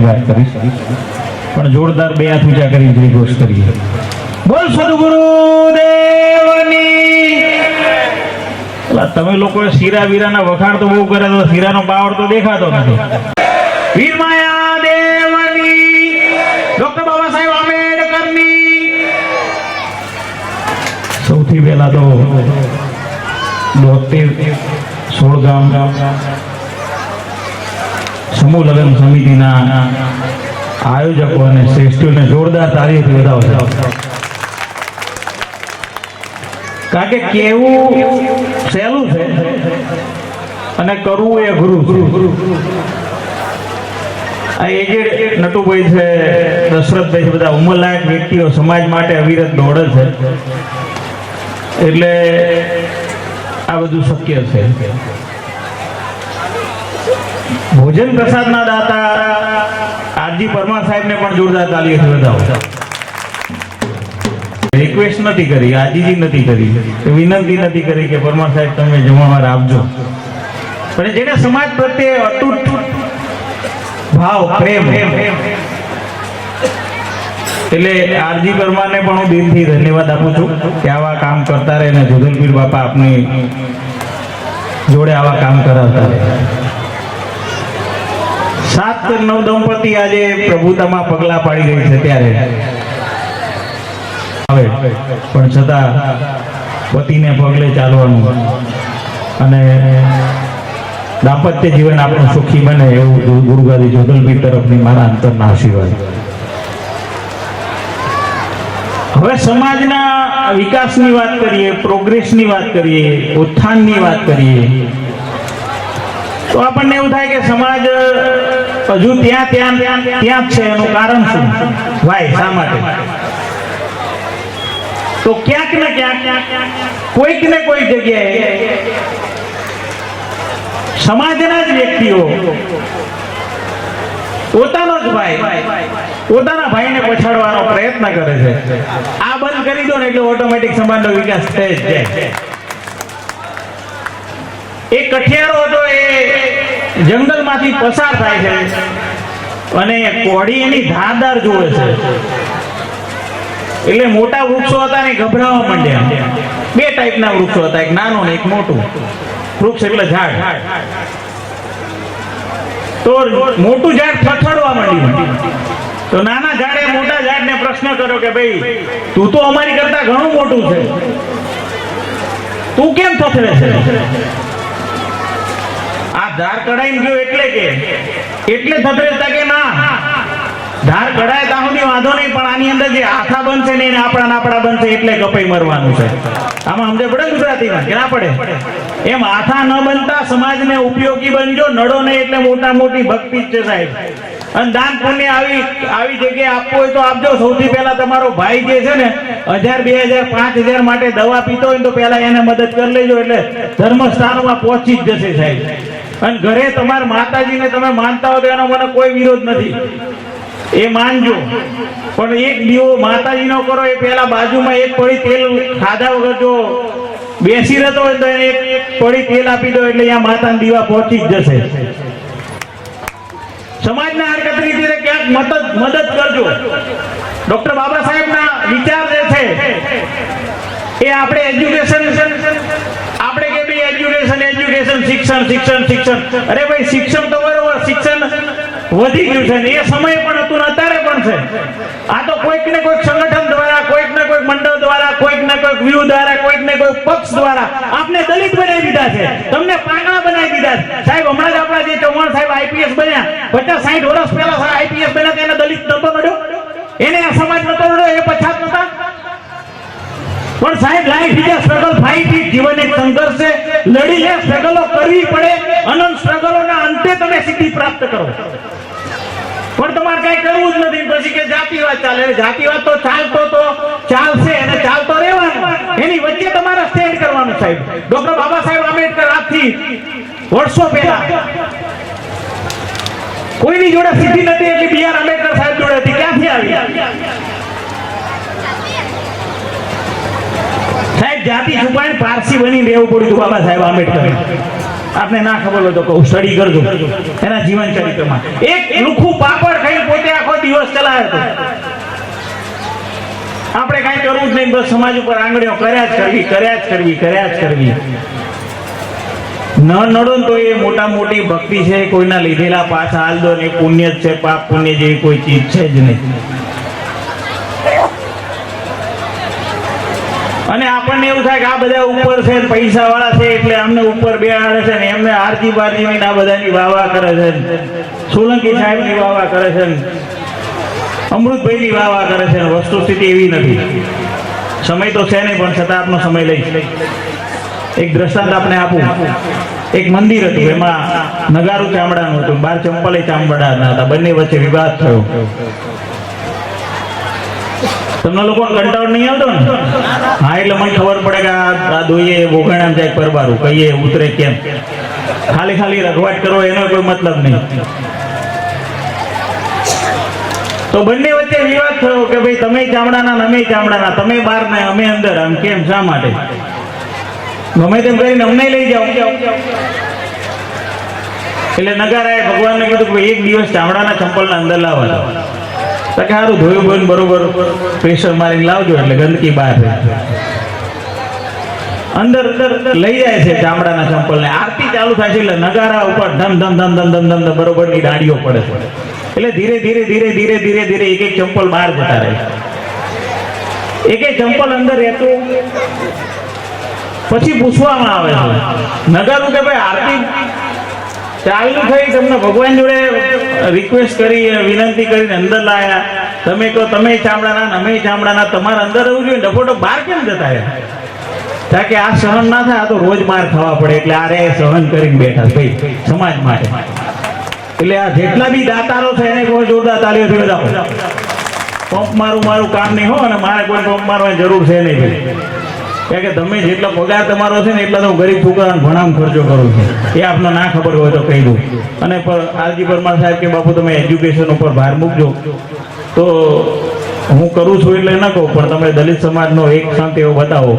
એની વાત પણ જોરદાર બે હાથ ઊંચા કરી જય ઘોષ કરીએ. બોલ સદગુરુ તમે લોકો શીરા વીરાના વખાણ તો બહુ કરે તો શીરાનો પાવર તો દેખાતો નથી. વીરમાયા દેવની. સૌથી પહેલા તો બોતેર, સોળ ગામ સમૂહ લગ્ન સમિતિના આયોજકો અને શ્રેષ્ઠીઓને જોરદાર તાળીઓથી વધાવશે. કારણ કે કેવું સહેલું છે અને કરવું એ ગુરુ આ એજેડ નટુભાઈ છે, દશરથભાઈ છે, બધા ઉંમરલાયક વ્યક્તિઓ સમાજ માટે અવિરત દોડે છે. એટલે આ બધું શક્ય છે. ભોજન પ્રસાદના દાતા આરજી પરમાર સાહેબને પણ જોરદાર તાલીઓથી વધાવો રિક્વેસ્ટ નથી કરી, આજીજી નથી કરી. વિનંતી નથી કરી કે પરમાર સાહેબ તમે જમણવાર આપજો પણ જેને સમાજ પ્રત્યે અતૂટ ભાવ, પ્રેમ. એટલે આરજી પરમારને પણ હું દિલથી ધન્યવાદ આપું છું કે આવા કામ કરતા રહે અને જોધલપીર બાપા આપની જોડે આવા કામ કરાવતા રહે. સાત નવ દંપતી આજે પ્રભુતામાં પગલા પાડી રહી છે ત્યારે. આવે પણ છતાં પતિને પગલે ચાલવાનું. અને દાંપત્ય જીવન આપણું સુખી બને એવું ગુરુગાદી જોધલપીર તરફની મારા અંતરના આશીર્વાદ. હવે સમાજના વિકાસની વાત કરીએ, પ્રોગ્રેસની વાત કરીએ, ઉત્થાનની વાત કરીએ, તો આપણને એવું થાય કે સમાજ હજુ ત્યાં ત્યાં ત્યાં જ છે, એનું કારણ શું? ભાઈ શા માટે? તો ક્યાંક ને ક્યાંક કોઈક ને કોઈ જગ્યાએ સમાજના જ વ્યક્તિઓ, પોતાનો જ ભાઈ, પોતાના ભાઈને પછાડવાનો પ્રયત્ન કરે છે. આ બંધ કરી દો ને એટલે ઓટોમેટિક સમાજનો વિકાસ થઈ જ જાય. એ કઠિયારો હતો એ જંગલમાંથી પસાર થાય છે. અને કોડી એની ધારદાર જોવે છે. એટલે મોટા વૃક્ષો હતા ને ગભરાવા માંડ્યા. બે ટાઈપના વૃક્ષો હતા. એક નાનો ને એક મોટું. વૃક્ષ એટલે ઝાડ. તો મોટું ઝાડ થથડવા માંડ્યું. તો નાના ઝાડે મોટા ઝાડને પ્રશ્ન કર્યો કે ભાઈ, તું તો અમારી કરતા ઘણું મોટું છે. તું કેમ થથડે છે? ધાર કઢાઈ ગયો એટલે કે. એટલે થથડે કે ના ધાર કઢાય ત્યાં સુધી વાંધો નહીં, પણ આની અંદર જે આથા બનશે ને એને આપણા નાપડા બનશે એટલે કપાઈ મરવાનું છે. આમાં સમજે પડે ગુજરાતીમાં, કે ના પડે? એમ આથા ન બનતા સમાજને ઉપયોગી બનજો, નડો નહીં એટલે મોટા મોટી ભક્તિ જ છે સાહેબ. અને દાન પુણ્ય આવી આવી જગ્યાએ આપવું હોય તો આપજો. સૌથી પહેલા તમારો ભાઈ જે છે ને હજાર, બે હજાર, પાંચ હજાર માટે દવા પીતો હોય તો પહેલા એને મદદ કરી લેજો એટલે ધર્મસ્થાનોમાં પહોંચી જ જશે સાહેબ. અને ઘરે તમારા માતાજીને તમે માનતા હો તો એનો મને કોઈ વિરોધ નથી. એ માનજો. પણ એક દીવો માતાજીનો કરો, એ પહેલા બાજુમાં એક પડી તેલ ખાધા વગર જો બેસી રહેતો હોય તો એને એક પડી તેલ આપી દો એટલે અહીંયા માતાના દીવા પહોંચી જ જશે. સમાજના હરકત રીતે ક્યાંક મદદ મદદ કરજો. ડોક્ટર બાબા સાહેબના વિચાર જે છે, એ આપણે એજ્યુકેશન, આપણે કે ભાઈ એજ્યુકેશન એજ્યુકેશન, શિક્ષણ શિક્ષણ શિક્ષણ. અરે ભાઈ, શિક્ષણ તો બરોબર, શિક્ષણ વધી ગયું છે ને એ સમય પણ હતું ને અત્યારે પણ છે. આ તો કોઈક ને કોઈક સંગઠન દ્વારા કોઈક ને કોઈક મંડળ દ્વારા કોઈક વ્યૂહ દ્વારા કોઈક ને કોઈક પક્ષ દ્વારા આપને દલિત બનાવી દીધા છે. તમને પાંગણા બનાવી દીધા છે. સાહેબ, હમણાં જ આપણા જે ચૌહાણ સાહેબ આઈપીએસ બન્યા, પચાસ સાઠ વર્ષ પહેલા આઈપીએસ બન્યા તો એને દલિત નતો મળ્યો એને સમાજ નતો મળ્યો એ પછાત નતા પણ સાહેબ, life is a struggle fight is જીવન એક સંઘર્ષ છે લડી લે સ્ટ્રગલો કરવી પડે. અનંત સ્ટ્રગલોના અંતે તમે સિદ્ધિ પ્રાપ્ત કરો. પણ તમારે કઈ કરવું જ નથી. પછી કે જાતિવાદ ચાલે. જાતિવાદ તો ચાલતો તો ચાલશે અને ચાલતો રહેવાનું. એની વચ્ચે તમારે સ્ટેન્ડ કરવાનું સાહેબ. ડોક્ટર બાબા સાહેબ આંબેડકર આજથી વર્ષો પહેલા કોઈની જોડે સિદ્ધિ નથી એટલી બી આર આંબેડકર સાહેબ જોડે હતી. ક્યાંથી આવી? સાહેબ, જાતિ છુપાઈને પારસી બની રહેવું પડ્યું બાબા સાહેબ આંબેડકર. આપને ના ખબર હોય તો કહું. સ્ટડી કરજો. એના જીવન ચરિત્રમાં. એક લુખું પાપડ ખાઈને હતો આપણે કાંઈ કરવું જ નહીં, બસ સમાજ ઉપર આંગળીઓ કર્યા જ કરવી, કર્યા જ કરવી, કર્યા જ કરવી. ન નડો તો એ મોટા મોટી ભક્તિ છે, કોઈના લીધેલા પાછા હાલ દો ને પુણ્ય જ છે, પાપ પુણ્ય જેવી કોઈ ચીજ છે જ નહીં. અને આપણને એવું થાય કે આ બધા ઉપર છે પૈસા વાળા છે એટલે અમને ઉપર બેહાડે છે ને એમને આરતી બારતી ને આ બધાની વાવા કરે છે. સોલંકી સાહેબની વાવા કરે છે. અમૃતભાઈ ની વાવા કરે છે વસ્તુ સ્થિતિ એવી નથી. સમય તો છે નહીં, પણ છતાં આપનો સમય લઈશ એક દ્રષ્ટાંત આપણે આપું. એક મંદિર હતું, એમાં નગારું ચામડાનું હતું. બાર ચંપલે ચામડાના હતા. બંને વચ્ચે વિવાદ થયો. તમને લોકો કંટાળ નહીં આવતો ને? હા, એટલે મને ખબર પડે કે આ દોઈએ બોઘાણામ જાય પરબારું, કહીએ ઉતરે કેમ? ખાલી ખાલી રઘવાટ કરો, એનો કોઈ મતલબ નહીં. તો બંને વચ્ચે વિવાદ થયો કે ભાઈ તમે ચામડાના અમે ચામડાના, તમે બહાર ને અમે અંદર, આમ કેમ, શા માટે? ગમે તેમ કરીને અમને લઈ જાઓ. એટલે નગારાએ ભગવાનને કીધું કે એક દિવસ ચામડાના ચંપલના અંદર લાવવા દો તો કે સારું ધોયું બોયું બરોબર પ્રેશર મારીને લાવજો એટલે ગંદકી બહાર અંદર અંદર લઈ જાય છે ચામડાના ચંપલને આરતી ચાલુ થાય છે એટલે નગારા ઉપર ધમ ધમ ધમ ધમ ધમ ધમ બરોબરની દાડીઓ પડે છે. એટલે ધીરે ધીરે ધીરે ધીરે ધીરે ધીરે એક એક ચંપલ બહાર જતા રહે એક એક ચંપલ અંદર રહેતું. પછી પૂછવામાં આવે છે. નગારું કે ભાઈ આરતી ચાલુ થઈ, તમને ભગવાન જોડે રિક્વેસ્ટ કરી વિનંતી કરીને અંદર લાયા. તમે કહો, તમે ચામડાના, અમે ચામડાના. તમારા અંદર રહેવું જોઈએ ડફોટો બહાર કેમ જતા કારણ કે આ સહન ના થાય, આ તો રોજ માર ખાવા પડે, એટલે આ રે સહન કરીને બેઠા ભાઈ, સમાજ માટે. એટલે આ જેટલા બી દાતારો છે, એને કોઈ જોરદાર તાલીઓથી વધાવો પંપ મારું મારું કામ નહીં હો, અને મારે કોઈ પંપ મારવાની જરૂર છે નહીં કે તમે જેટલો પગાર તમારો છે ને એટલા તો હું ગરીબ છોકરાને ભણામ ખર્ચો કરું છું. એ આપને ના ખબર હોય તો કહી દઉં. અને આરજી પરમાર સાહેબ કે, બાપુ, તમે એજ્યુકેશન ઉપર ભાર મૂકજો. તો હું કરું છું એટલે ન કહું, પણ તમે દલિત સમાજનો એક સંત એવો બતાવો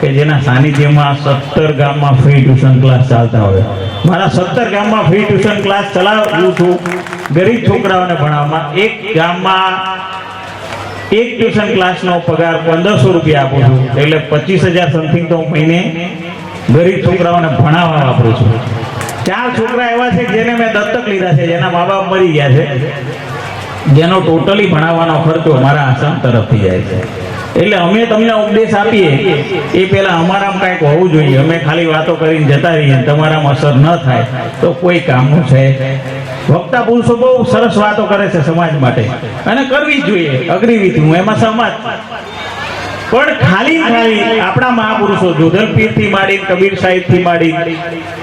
કે જેના સાનિધ્યમાં સત્તર ગામમાં ફ્રી ટ્યુશન ક્લાસ ચાલતા હોય. મારા સત્તર ગામમાં ફ્રી ટ્યુશન ક્લાસ ચલાવું છું ગરીબ છોકરાઓને ભણાવવામાં. એક ગામમાં એક ટ્યુશન ક્લાસનો પગાર પંદરસો રૂપિયા આપું છું. એટલે પચીસ હજાર સમથિંગ તો હું મહિને ગરીબ છોકરાઓને ભણાવવા વાપરું છું. ચાર છોકરા એવા છે જેને મેં દત્તક લીધા છે, જેના મા બાપ મરી ગયા છે. જેનો ટોટલી ભણાવવાનો ખર્ચો મારા આસામ તરફથી જાય છે. એટલે અમે તમને ઉપદેશ આપીએ. એ પહેલા અમારામાં કાંઈક હોવું જોઈએ. અમે ખાલી વાતો કરીને જતા રહીએ તમારામાં અસર ન થાય તો કોઈ કામનું છે વક્તા પુરુષો બહુ સરસ વાતો કરે છે સમાજ માટે. અને કરવી જ જોઈએ. અગ્રી વિધિ હું, એમાં સમાજ. પણ ખાલી ખાલી આપણા મહાપુરુષો જોધલ પીરથી માંડી કબીર સાહેબથી માંડી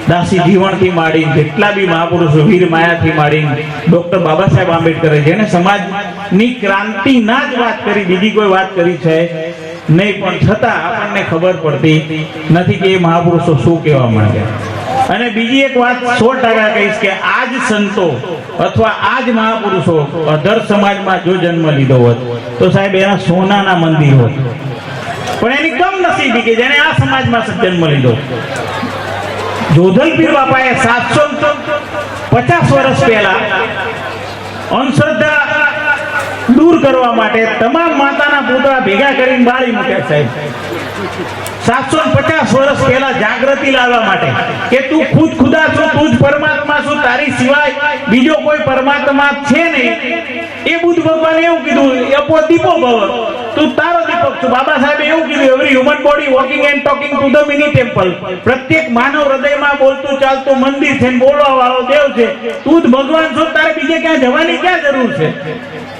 દાસી જીવણથી માંડી જેટલા બી મહાપુરુષો વીર માયા થી માંડી ડોક્ટર બાબા સાહેબ આંબેડકરે જેને સમાજની ક્રાંતિ ના જ વાત કરી બીજી કોઈ વાત કરી છે? નહીં પણ છતાં આપણને ખબર પડતી નથી કે એ મહાપુરુષો શું કહેવા માંગ્યા અને બીજી એક વાત સો ટકા કહીશ કે આ જ સંતો અથવા આ જ મહાપુરુષો અધર સમાજમાં જો જન્મ લીધો હોત તો સાહેબ એના સોનાના મંદિર હોત. નસીબી કે જેને આ સમાજમાં જન્મ લીધો જોધલ બાપાએ સાતસો પચાસ વર્ષ પહેલા અંધશ્રદ્ધા દૂર કરવા માટે તમામ માતાના પૂતળા ભેગા કરીને બાળી મૂક્યા સાહેબ સાતસો પચાસ વર્ષ પહેલા જાગૃતિ લાવવા માટે કે તું ખુદ ખુદા છું, તું જ પરમાત્મા છું, તારી સિવાય બીજો કોઈ પરમાત્મા છે નહીં. એ બુદ્ધ ભગવાન એવું કીધું અપો દીપો ભવ, તું તારો છું બાબા સાહેબે એવું કીધું every human body walking and talking to the mini temple પ્રત્યેક માનવ હૃદયમાં બોલતું, ચાલતું, મંદિર છે બોલવા વાળો દેવ છે, તું જ ભગવાન છો, તારે બીજે ક્યાં જવાની ક્યાં જરૂર છે?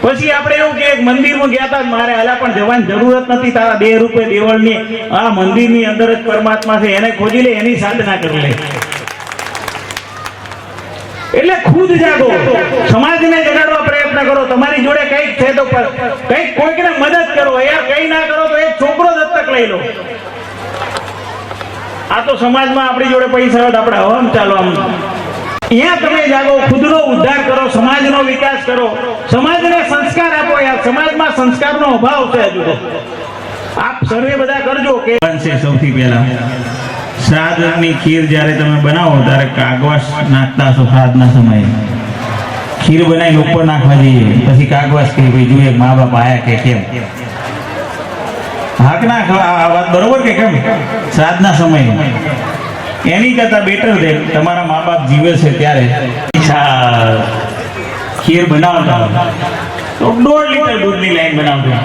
પછી આપણે એવું કે, મંદિરમાં ગયા હતા મારે હાલા પણ જવાની જરૂરત નથી, તારા દેહ રૂપે દેવળની, આ મંદિરની અંદર જ પરમાત્મા છે, એને ખોજી લે, એની સાધના કરી લે. એટલે ખુદ જાગો. સમાજને જગાડવા પ્રયત્ન કરો, તમારી જોડે કંઈક છે તો કંઈક કોઈકને મદદ કરો. યાર, કંઈ ના કરો તો એક છોકરો દત્તક લઈ લો. આ તો સમાજમાં આપણી જોડે પૈસા હોય આપણે હમ ચાલો આમ. અહીંયા તમે જાગો, ખુદનો ઉદ્ધાર કરો, સમાજનો વિકાસ કરો. સમાજને સંસ્કાર આપો યાર, સમાજમાં સંસ્કારનો અભાવ છે હજુ આપ સર્વે બધા કરજો કે બનશે સૌથી પહેલા. શ્રાદ્ધની ખીર જ્યારે તમે બનાવો, ત્યારે કાગવાસ નાખતા છો શ્રાદ્ધના સમયે. ખીર બનાવીને ઉપર નાખવા જઈએ. પછી કાગવાસ કે ભાઈ જોઈએ, મા બાપ આયા કે કેમ? હાક ના આ વાત બરોબર કે કેમ? શ્રાદ્ધના સમય. એની કરતા બેટર છે. તમારા મા બાપ જીવે છે ત્યારે. ખીર બનાવતા તો દોઢ લીટર દૂધની લાઈન બનાવતા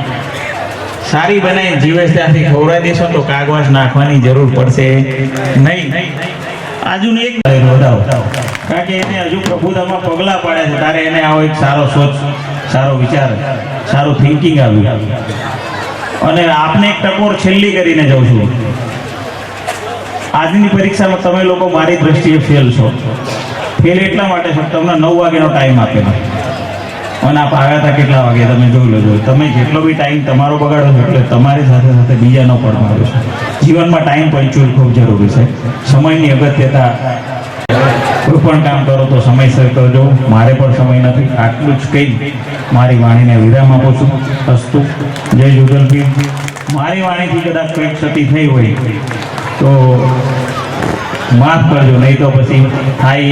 સારી બનાવી જીવે ત્યાંથી ખવડાવી દેશો તો કાગવાસ નાખવાની જરૂર પડશે નહીં. આજુને એક વધાવો કારણ કે એને હજુ પ્રભુતામાં પગલા પાડે છે. તારે એને આવો એક સારો સોચ સારો વિચાર, સારું થિંકિંગ આવ્યું. અને આપને એક ટકોર છેલ્લી કરીને જાઉં છું. આજની પરીક્ષામાં તમે લોકો મારી દ્રષ્ટિએ ફેલ છો. ફેલ એટલા માટે છો તમને નવ વાગ્યાનો ટાઈમ આપેલો અને આપ આવ્યા હતા કેટલા વાગે? તમે જોઈ લેજો. તમે જેટલો બી ટાઈમ તમારો બગાડો એટલે તમારી સાથે સાથે બીજાનો પણ મારો છે. જીવનમાં ટાઈમ પંચુઅલ ખૂબ જરૂરી છે. સમયની અગત્યતા. કોઈ પણ કામ કરો તો સમયસર કરજો. મારે પણ સમય નથી. આટલું જ કહી મારી વાણીને વિરામ આપું છું. અસ્તુ. જય જુગલભી મારી વાણીથી કદાચ કંઈક ક્ષતિ થઈ હોય તો માફ કરજો. નહીં તો પછી થાય